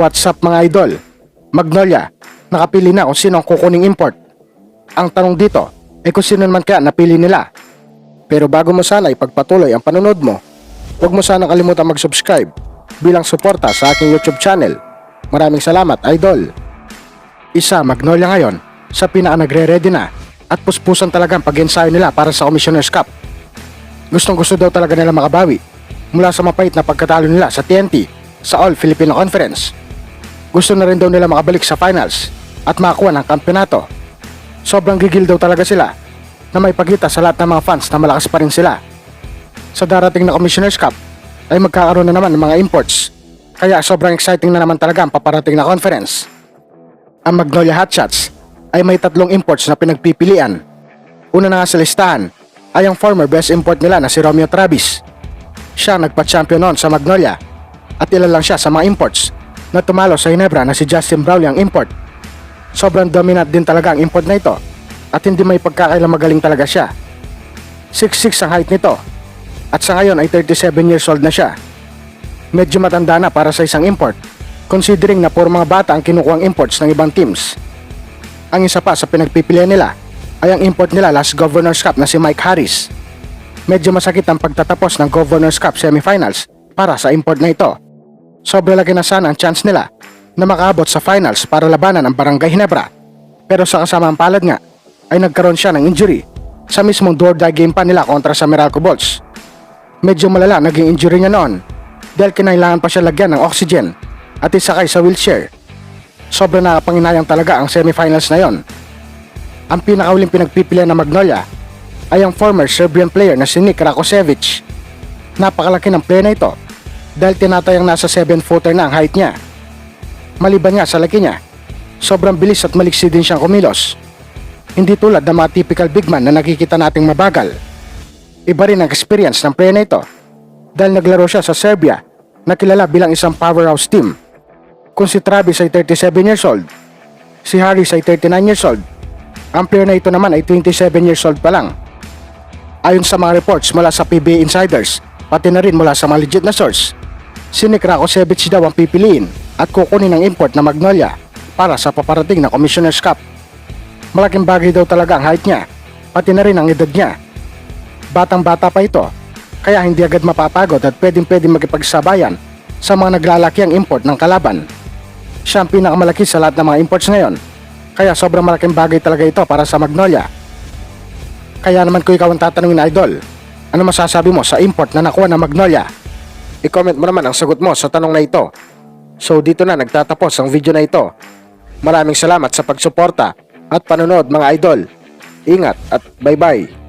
What's up mga idol? Magnolia, nakapili na kung sino ang kukuning import. Ang tanong dito ay kung sino naman kaya napili nila. Pero bago mo sana ipagpatuloy ang panonood mo, huwag mo sana kalimutan mag-subscribe bilang suporta sa aking YouTube channel. Maraming salamat, idol. Isa Magnolia ngayon sa pinaka nagre-ready na at puspusan talaga ang pag-ensayo nila para sa Commissioner's Cup. Gustong gusto daw talaga nila makabawi mula sa mapait na pagkatalo nila sa TNT sa All Filipino Conference. Gusto na rin daw nila makabalik sa finals at makakuha ng kampeonato. Sobrang gigil daw talaga sila na may pagkita sa lahat ng mga fans na malakas pa rin sila. Sa darating na Commissioner's Cup ay magkakaroon na naman ng mga imports kaya sobrang exciting na naman talaga ang paparating na conference. Ang Magnolia Hotshots ay may tatlong imports na pinagpipilian. Una na nga sa listahan ay ang former best import nila na si Romeo Travis. Siya nagpa-champion noon sa Magnolia at ilan lang siya sa mga imports na tumalo sa Hinebra na si Justin Brownlee ang import. Sobrang dominant din talaga ang import na ito at hindi may pagkakailang magaling talaga siya. 6'6 ang height nito at sa ngayon ay 37 years old na siya. Medyo matanda na para sa isang import considering na puro mga bata ang kinukuhang imports ng ibang teams. Ang isa pa sa pinagpipilian nila ay ang import nila last Governor's Cup na si Mike Harris. Medyo masakit ang pagtatapos ng Governor's Cup semifinals para sa import na ito. Sobrang laki na sana ang chance nila na makaabot sa finals para labanan ang Barangay Hinebra. Pero sa kasamang palad nga ay nagkaroon siya ng injury sa mismong door die game pa nila kontra sa Meralco Bolts. Medyo malala naging injury niya noon dahil kinailangan pa siya lagyan ng oxygen at isakay sa wheelchair. Sobrang nakapanginayang talaga ang semifinals na yon. Ang pinakauling pinagpipilian ng Magnolia ay ang former Serbian player na si Nick Rakosevic. Napakalaki ng player na ito dahil tinatayang nasa 7-footer na ang height niya. Maliban nga sa laki niya, sobrang bilis at maliksi din siyang kumilos. Hindi tulad ng mga typical big man na nakikita nating mabagal. Iba rin ang experience ng player na ito dahil naglaro siya sa Serbia na kilala bilang isang powerhouse team. Kung si Travis ay 37 years old, si Harris ay 39 years old, ang player na ito naman ay 27 years old pa lang. Ayon sa mga reports mula sa PBA Insiders, pati na rin mula sa mga legit na source, si Nick Rakosevic daw ang pipiliin at kukunin ng import na Magnolia para sa paparating na Commissioner's Cup. Malaking bagay daw talaga ang height niya, pati na rin ang edad niya. Batang bata pa ito, kaya hindi agad mapapagod at pwedeng pwedeng makipagsabayan sa mga naglalaki ang import ng kalaban. Siya ang pinakamalaki sa lahat ng mga imports ngayon, kaya sobrang malaking bagay talaga ito para sa Magnolia. Kaya naman kung ikaw ang tatanungin idol, ano masasabi mo sa import na nakuha ng Magnolia? I-comment mo naman ang sagot mo sa tanong na ito. So dito na nagtatapos ang video na ito. Maraming salamat sa pagsuporta at panonood mga idol. Ingat at bye bye.